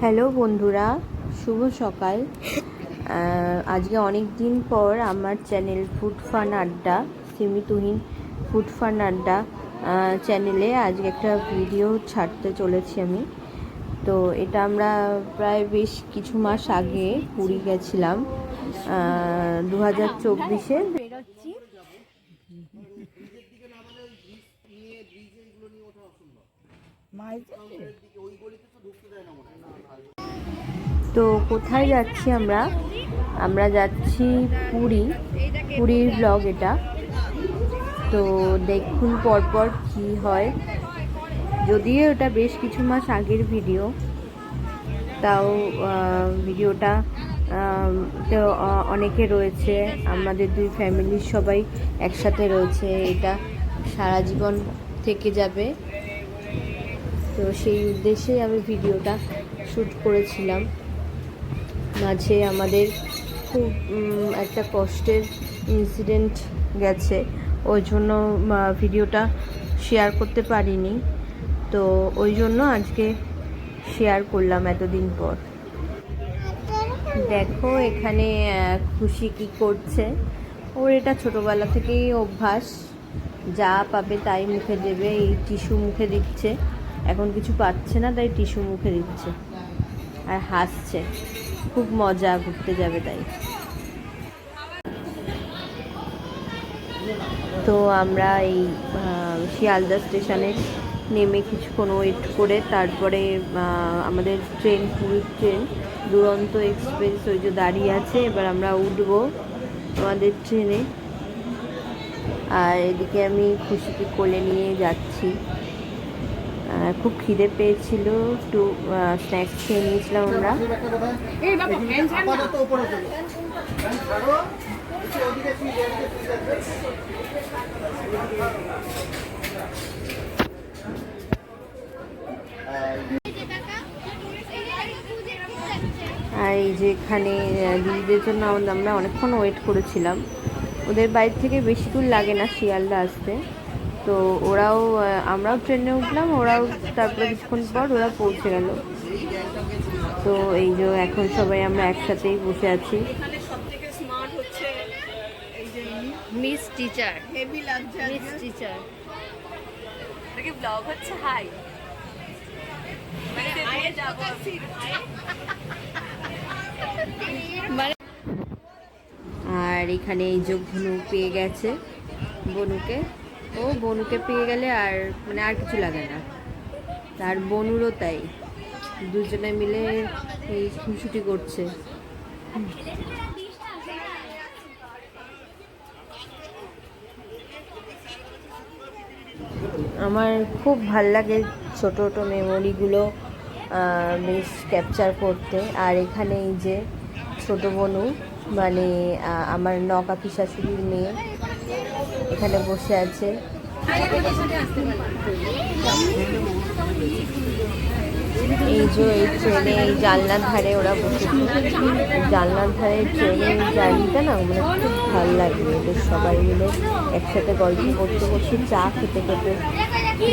Hello বন্ধুরা, শুভ সকাল। আজকে অনেক দিন পর আমার চ্যানেল ফুড ফান আড্ডা সীমিতহীন ফুড ফান আড্ডা চ্যানেলে আজকে একটা ভিডিও ছাড়তে চলেছি আমি। তো এটা আমরা প্রায় বেশ কিছু মাস আগে পুরী গেছিলাম। দু হাজার চব্বিশে তো কোথায় যাচ্ছি আমরা? আমরা যাচ্ছি পুরী। পুরীর ব্লগ এটা। তো দেখুন পরপর কি হয়। যদিও এটা বেশ কিছু মাস আগের ভিডিও তাও ভিডিওটা তো অনেকে রয়েছে। আমাদের দুই ফ্যামিলির সবাই একসাথে রয়েছে। এটা সারা জীবন থেকে যাবে। তো সেই উদ্দেশ্যেই আমি ভিডিওটা শ্যুট করেছিলাম। মাঝে আমাদের খুব একটা কষ্টের ইনসিডেন্ট গেছে। ওই জন্য ভিডিওটা শেয়ার করতে পারিনি। তো ওই জন্য আজকে শেয়ার করলাম এতদিন পর। দেখো এখানে খুশি কি করছে। ওর এটা ছোটোবেলা থেকেই অভ্যাস। যা পাবে তাই মুখে দেবে, এই টিস্যু মুখে দিচ্ছে। এখন কিছু পাচ্ছে না, তাই টিস্যু মুখে দিচ্ছে। আর হাসছে। খুব মজা, ঘুরতে যাবে তাই। তো আমরা এই শিয়ালদা স্টেশনে নেমে কিছুক্ষণ ওয়েট করে, তারপরে আমাদের ট্রেন পুরীর ট্রেন, দুরন্ত এক্সপ্রেস ওই যে দাঁড়িয়ে আছে। এবার আমরা উঠবো আমাদের ট্রেনে। আর এদিকে আমি খুশিকে কোলে নিয়ে যাচ্ছি। খুব খিদে পেয়েছিল একটু স্ন্যাক্স খেয়ে নিয়েছিলাম আমরা। আর এই যে এখানে দিদিদের জন্য আমরা অনেকক্ষণ ওয়েট করেছিলাম। ওদের বাড়ি থেকে বেশি দূর লাগে না শিয়ালদা আসতে। তো ওরাও আমরাও ট্রেনে উঠলাম ওরাও তারপরে কিছুক্ষণ পর ওরা পৌঁছে গেল। তো এই যে এখন সবাই আমরা একসাথেই বসে আছি। এখানে সব থেকে স্মার্ট হচ্ছে এই যে miss teacher heavy miss teacher কি ব্লগ হচ্ছে? হাই আর এখানে এই যে বনু পেয়ে গেছে বনুকে। ও বনুকে পেয়ে গেলে আর মানে আর কিছু লাগে না। তার বনুরও তাই। দুজনে মিলে এই খুনসুটি করছে। আমার খুব ভালো লাগে ছোট, ছোটো মেমোরিগুলো বেশ ক্যাপচার করতে। আর এখানে এই যে ছোট বনু মানে আমার নকাকি শাশুড়ির মেয়ে এখানে বসে আছে। এই যে এই ট্রেনে, এই জানলার ধারে ওরা বসে জানলার ধারে ট্রেনের জার্নিটা না মানে খুব ভালো লাগে। ওদের সবাই মিলে একসাথে গল্প করতে করতে চা খেতে খেতে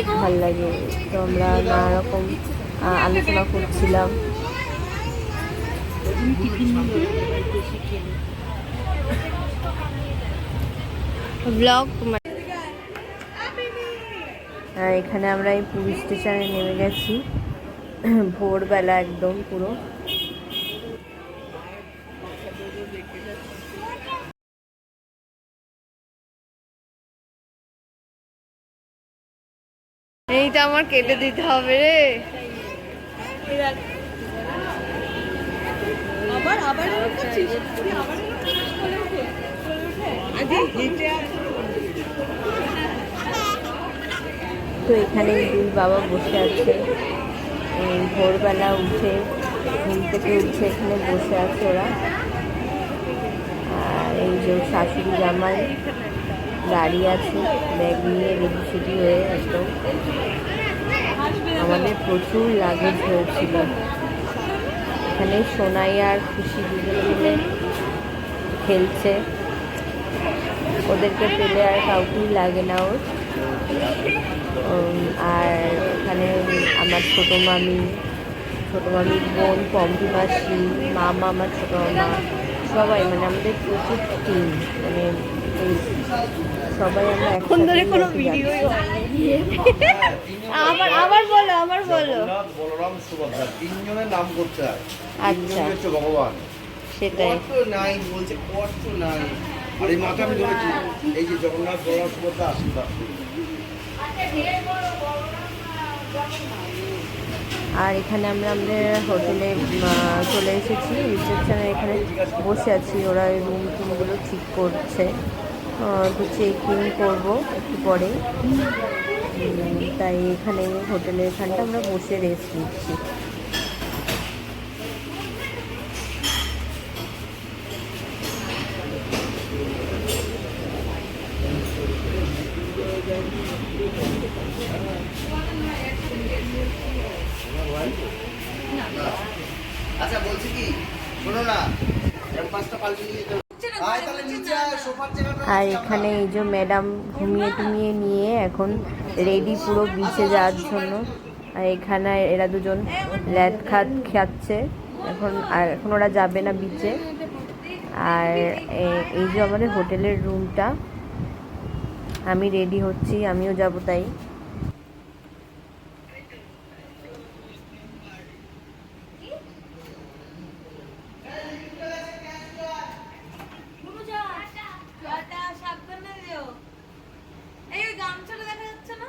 খুব ভালো লাগে। তো আমরা নানা রকম আলোচনা করছিলাম। ব্লগ আর এখানে আমরা এই পুরী স্টেশনে নেমে গেছি। ভোরবেলা একদম পুরো। এইটা আমার কেটে দিতে হবে রে। আবার আবার তো এখানে দুই বাবা বসে আছে। ভোরবেলা উঠে ঘুম থেকে উঠে এখানে বসে আছে ওরা। আর এই যে শাশুড়ি জামাই দাঁড়িয়ে আছে, ব্যাগ নিয়ে রেডি সেডি হয়ে একদম। আমাদের প্রচুর লাগেজ হয়েছিল। এখানে সোনাই আর খুশি দুজন মিলে খেলছে। ওদেরকে পেলে আর কাউকেই লাগে না ওর। আর এখানে আমার ছোটো মামি ছোটো মামির বোন পম্পি মাসি মামা আমার ছোটো মামা সবাই মানে আমাদের প্রচুর টিম মানে সবাই আমরা একসাথে যাচ্ছি। আবার আবার বলো আবার বলো। বলরাম সুভদ্রা তিনজনের নাম করতে হয়। আচ্ছা। ভগবান। সেটাই। নাই বলছে কষ্ট নাই। আর এই আমি ধরেছি, এই যে জগন্নাথ সুভদ্রা আশীর্বাদ। আর এখানে আমরা আমাদের হোটেলে চলে এসেছি। রিসেপশনে এখানে বসে আছি। ওরা রুম টুমগুলো ঠিক করছে। তো চেক ইন করব একটু পরে তাই এখানে হোটেলের এখানটা আমরা বসে রেস্ট নিচ্ছি আচ্ছা বলছি কি শোনো না পাঁচটা পাল্টে নিয়ে যেতে আয় তাহলে নিচে আয় সোফার জায়গাটা আর এখানে এই যে ম্যাডাম ঘুমিয়ে টুমিয়ে নিয়ে এখন রেডি পুরো বিচে যাওয়ার জন্য। আর এখানে এরা দুজন ল্যাদ খাত খাচ্ছে। এখন, আর এখন ওরা যাবে না বিচে আর এই যে আমাদের হোটেলের রুমটা আমি রেডি হচ্ছি, আমিও যাব তাই সাবধানে যেও এই ওই গামছাটা দেখা যাচ্ছে না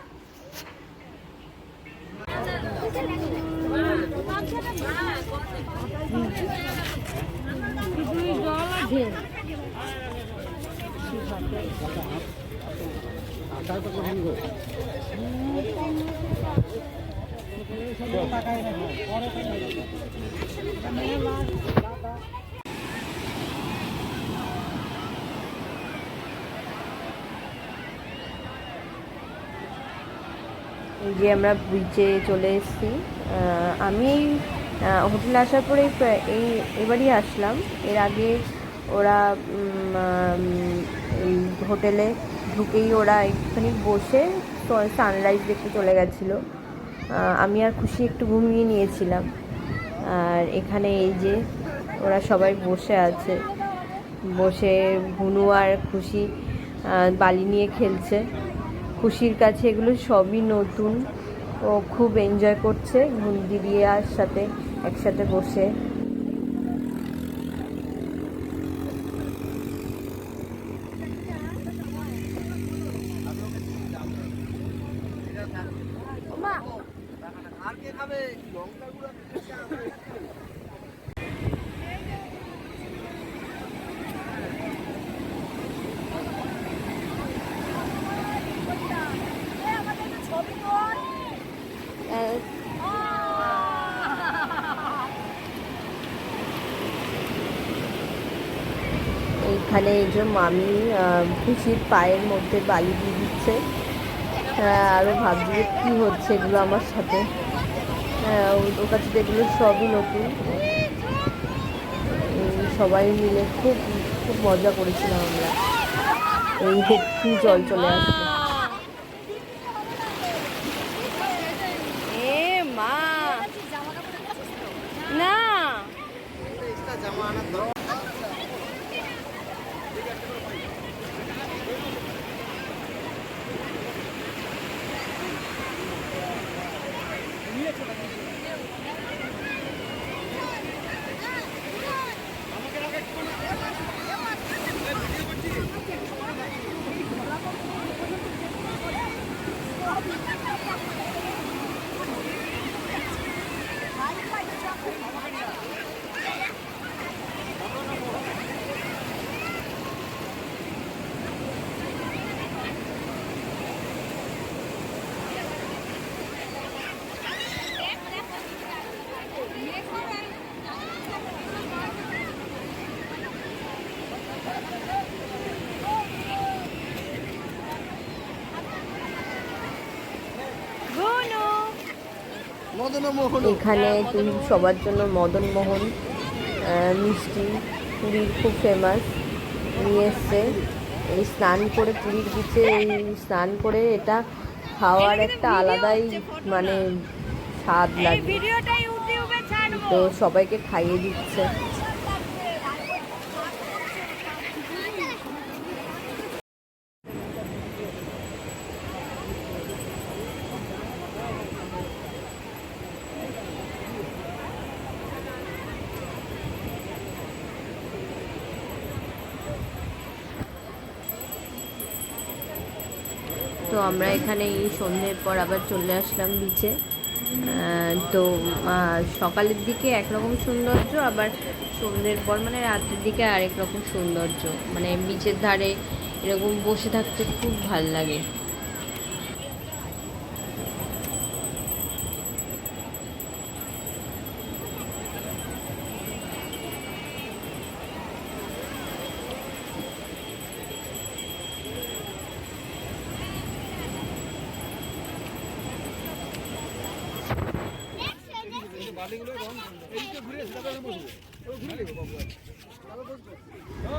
এই যে আমরা ব্রিজে চলে এসেছি। আমি হোটেলে আসার পরে এই, এবারই আসলাম। এর আগে ওরা হোটেলে ঢুকেই ওরা একটুখানি বসে সানরাইজ দেখতে চলে গেছিল। আমি আর খুশি একটু ঘুমিয়ে নিয়েছিলাম। আর এখানে এই যে ওরা সবাই বসে আছে। বসে ভুনু আর খুশি বালি নিয়ে খেলছে। খুশির কাছে এগুলো সবই নতুন। ও খুব এনজয় করছে দিদিয়ার সাথে একসাথে বসে। এইখানে এই যে মামি খুশির পায়ের মধ্যে বালি দিয়ে দিচ্ছে। আরও ভাবছি যে কী হচ্ছে এগুলো আমার সাথে। হ্যাঁ ওর কাছে এগুলো সবই নতুন। সবাই মিলে খুব খুব মজা করেছিলাম আমরা। এই একটু জল চলে আসলো। এখানে সবার জন্য মদনমোহন আহ, মিষ্টি পুরীর খুব ফেমাস নিয়ে এসছে। এই স্নান করে পুরীর বিচে এই স্নান করে এটা খাওয়ার একটা আলাদাই মানে স্বাদ লাগে। তো সবাইকে খাইয়ে দিচ্ছে। তো আমরা এখানে এই সন্ধ্যের পর আবার চলে আসলাম বিচে তো সকালের দিকে একরকম সৌন্দর্য, আবার সন্ধ্যের পর মানে রাতের দিকে আরেক রকম সৌন্দর্য। মানে বিচের ধারে এরকম বসে থাকতে খুব ভালো লাগে।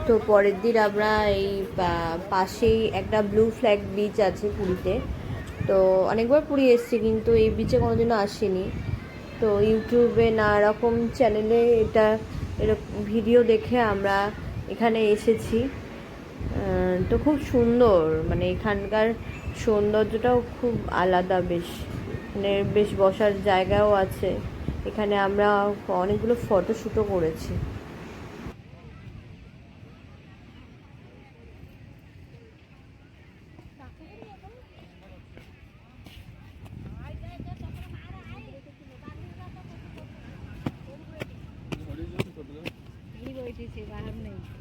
তো পরের দিন আমরা এই পাশেই একটা ব্লু ফ্ল্যাগ বিচ আছে পুরীতে। তো অনেকবার পুরী এসেছি, কিন্তু এই বিচে কোনোদিনও আসিনি। তো ইউটিউবে নানা রকম চ্যানেলে এটা এরকম ভিডিও দেখে আমরা এখানে এসেছি। তো খুব সুন্দর মানে এখানকার সৌন্দর্যটাও খুব আলাদা বেশ। মানে বেশ বসার জায়গাও আছে। এখানে আমরা অনেকগুলো ফটো ফটোশ্যুটও করেছি আর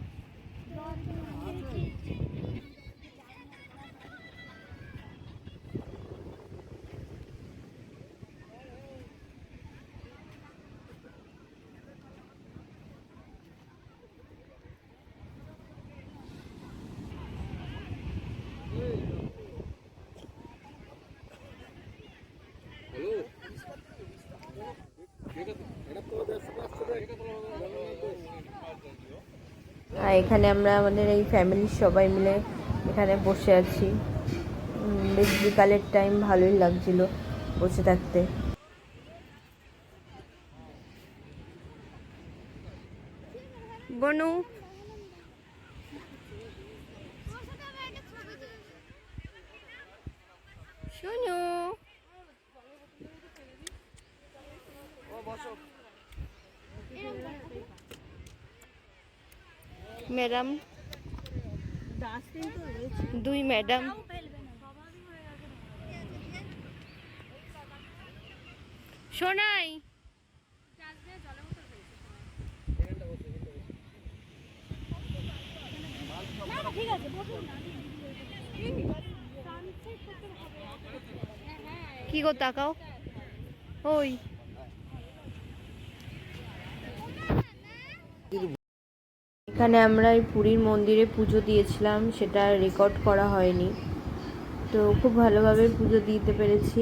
এখানে আমরা আমাদের এই ফ্যামিলির সবাই মিলে এখানে বসে আছি। বেশ বিকালের টাইম ভালোই লাগছিল বসে থাকতে। বনু। শুনু। ও শোনো ম্যাডাম। দুই ম্যাডাম। শোনাই কি গো তাকাও। ওই। এখানে আমরা এই পুরীর মন্দিরে পুজো দিয়েছিলাম, সেটা রেকর্ড করা হয়নি। তো খুব ভালোভাবে পুজো দিতে পেরেছি।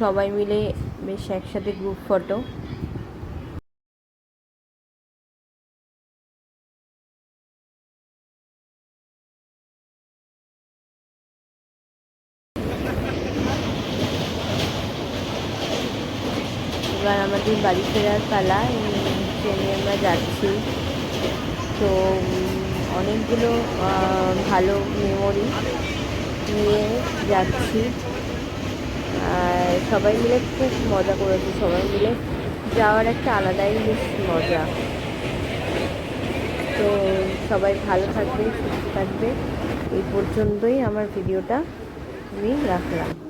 সবাই মিলে বেশ একসাথে গ্রুপ ফটো এবার আমাদের বাড়ি ফেরার পালা ট্রেনে আমরা যাচ্ছি। তো অনেকগুলো ভালো মেমোরি নিয়ে যাচ্ছি। আর সবাই মিলে খুব মজা করেছি, সবাই মিলে যাওয়ার একটা আলাদাই বেশ মজা। তো, সবাই ভালো থাকবে সুস্থ থাকবে এই পর্যন্তই আমার ভিডিওটা আমি রাখলাম।